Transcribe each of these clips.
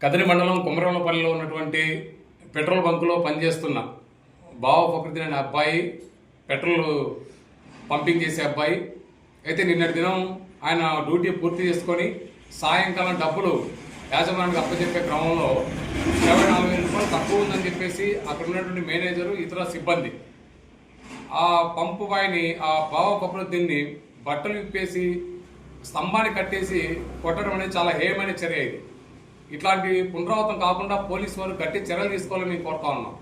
కదిరి మండలం కుమరంలపల్లిలో ఉన్నటువంటి పెట్రోల్ బంకులో పనిచేస్తున్న బావ ప్రకృతి అనే అబ్బాయి పెట్రోల్ పంపింగ్ చేసే అబ్బాయి. అయితే నిన్నటి దినం ఆయన డ్యూటీ పూర్తి చేసుకొని సాయంకాలం డబ్బులు యాజమాన్యానికి అప్పచెప్పే క్రమంలో ఇరవై నాలుగు వేల రూపాయలు తక్కువ ఉందని చెప్పేసి అక్కడ ఉన్నటువంటి మేనేజరు ఇతర సిబ్బంది ఆ పంపు బాయిని ఆ బావ ప్రకృతిని బట్టలు విప్పేసి స్తంభాన్ని కట్టేసి కొట్టడం అనేది చాలా హేయమైన చర్య ఇది. ఇట్లాంటి పునరావృతం కాకుండా పోలీసు వారు గట్టి చర్యలు తీసుకోవాలని మేము కోరుతా ఉన్నాం.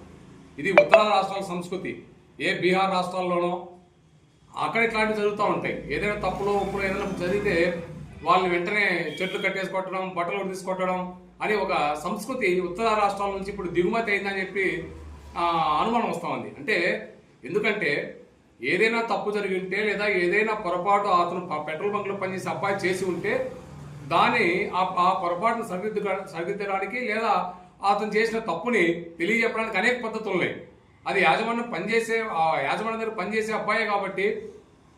ఇది ఉత్తర రాష్ట్రాల సంస్కృతి. ఏ బీహార్ రాష్ట్రాల్లోనో అక్కడ ఇట్లాంటివి జరుగుతూ ఉంటాయి. ఏదైనా తప్పులు ఉప్పులు ఏదైనా జరిగితే వాళ్ళని వెంటనే చెట్లు కట్టేసుకోవటం బట్టలు తీసుకొట్టడం అని ఒక సంస్కృతి ఉత్తర రాష్ట్రాల నుంచి ఇప్పుడు దిగుమతి అయిందని చెప్పి అనుమానం వస్తూ ఉంది. అంటే ఎందుకంటే ఏదైనా తప్పు జరిగి ఉంటే లేదా ఏదైనా పొరపాటు అతను పెట్రోల్ బంక్లో పనిచేసి అబ్బాయి చేసి ఉంటే దాన్ని ఆ పొరపాటును సరిదిద్దు సరిదిద్దడానికి లేదా అతను చేసిన తప్పుని తెలియజెప్పడానికి అనేక పద్ధతులు ఉన్నాయి అది యాజమాన్యం పనిచేసే ఆ యాజమాన్యం దగ్గర పనిచేసే అబ్బాయే కాబట్టి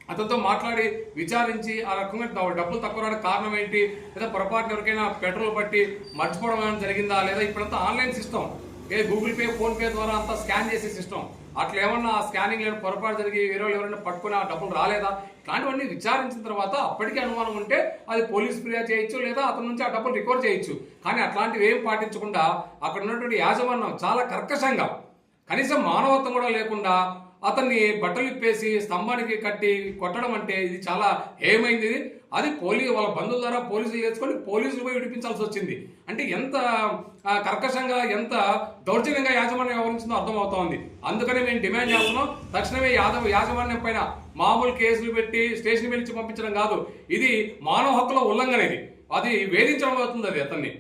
అతనితో మాట్లాడి విచారించి ఆ రకంగా డబ్బులు తక్కువ రావడానికి కారణం ఏంటి? లేదా పొరపాటున ఎవరికైనా పెట్రోల్ పట్టి మర్చిపోవడం ఏమైనా జరిగిందా? లేదా ఇప్పుడంతా ఆన్లైన్ సిస్టమ్. లేదా గూగుల్ పే ఫోన్పే ద్వారా అంతా స్కాన్ చేసే సిస్టమ్. అట్లా ఏమన్నా స్కానింగ్ లేని పొరపాటు జరిగి వేరే వాళ్ళు ఎవరైనా పట్టుకుని ఆ డబ్బులు రాలేదా? ఇట్లాంటివన్నీ విచారించిన తర్వాత అప్పటికీ అనుమానం ఉంటే అది పోలీస్ ఫిర్యాదు చేయొచ్చు లేదా అతని నుంచి ఆ డబ్బులు రికవర్ చేయొచ్చు. కానీ అట్లాంటివి ఏం పాటించకుండా అక్కడ ఉన్నటువంటి యాజమాన్యం చాలా కర్కశంగా కనీసం మానవత్వం కూడా లేకుండా అతన్ని బట్టలు ఇప్పేసి స్తంభానికి కట్టి కొట్టడం అంటే ఇది చాలా ఏమైంది ఇది అది పోలీ వాళ్ళ బంధువుల ద్వారా పోలీసులు తెచ్చుకొని పోలీసులు పోయి విడిపించాల్సి వచ్చింది. అంటే ఎంత కర్కశంగా ఎంత దౌర్జన్యంగా యాజమాన్యం వ్యవహరించిందో అర్థమవుతోంది అందుకనే మేము డిమాండ్ చేస్తున్నాం. తక్షణమే యాదవ్ యాజమాన్యం పైన మామూలు కేసులు పెట్టి స్టేషన్ పిలిచి పంపించడం కాదు. ఇది మానవ హక్కుల ఉల్లంఘన ఇది. అది వేధించడం అవుతుంది అది అతన్ని.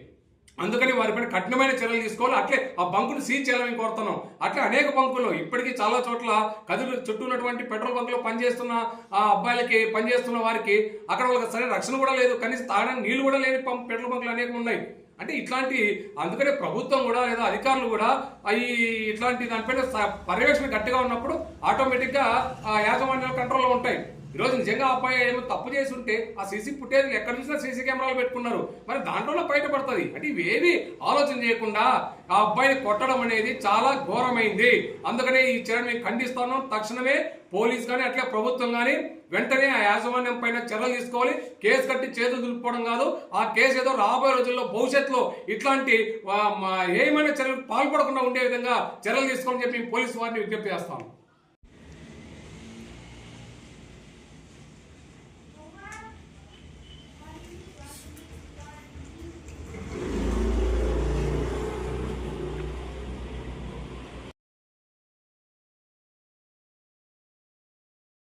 అందుకని వారిపైన కఠినమైన చర్యలు తీసుకోవాలి. అట్లే ఆ బంకును సీజ్ చేయాలని కోరుతున్నాం. అట్లే అనేక బంకులు ఇప్పటికీ చాలా చోట్ల కదిరి చుట్టూ ఉన్నటువంటి పెట్రోల్ బంకులో పనిచేస్తున్న ఆ అబ్బాయిలకి పనిచేస్తున్న వారికి అక్కడ వాళ్ళకి సరైన రక్షణ కూడా లేదు. కనీసం తాగడానికి నీళ్ళు కూడా లేని పంప్ పెట్రోల్ బంకులు అనేకం ఉన్నాయి. అంటే ఇట్లాంటి అందుకనే ప్రభుత్వం కూడా లేదా అధికారులు కూడా ఈ ఇట్లాంటి దానిపైన పర్యవేక్షణ గట్టిగా ఉన్నప్పుడు ఆటోమేటిక్గా ఆ యాజమాన్యాల కంట్రోల్లో ఉంటాయి. ఈరోజు నిజంగా అబ్బాయి ఏమో తప్పు చేసి ఉంటే ఆ సీసీ ఫుటేజ్ ఎక్కడ చూసినా సీసీ కెమెరాలు పెట్టుకున్నారు. మరి దాంట్లో బయటపడుతుంది. అంటే ఇవేవి ఆలోచన చేయకుండా ఆ అబ్బాయిని కొట్టడం అనేది చాలా ఘోరమైంది. అందుకనే ఈ చర్యను మేము ఖండిస్తాను తక్షణమే పోలీస్ కానీ అట్లా ప్రభుత్వం కానీ వెంటనే ఆ యాజమాన్యం పైన చర్యలు తీసుకోవాలి. కేసు కట్టి చేతులు దులుపుకోవడం కాదు. ఆ కేసు ఏదో రాబోయే రోజుల్లో భవిష్యత్తులో ఇట్లాంటి ఏమైనా చర్యలు పాల్పడకుండా ఉండే విధంగా చర్యలు తీసుకోవాలని చెప్పి పోలీసు వారిని విజ్ఞప్తి చేస్తాము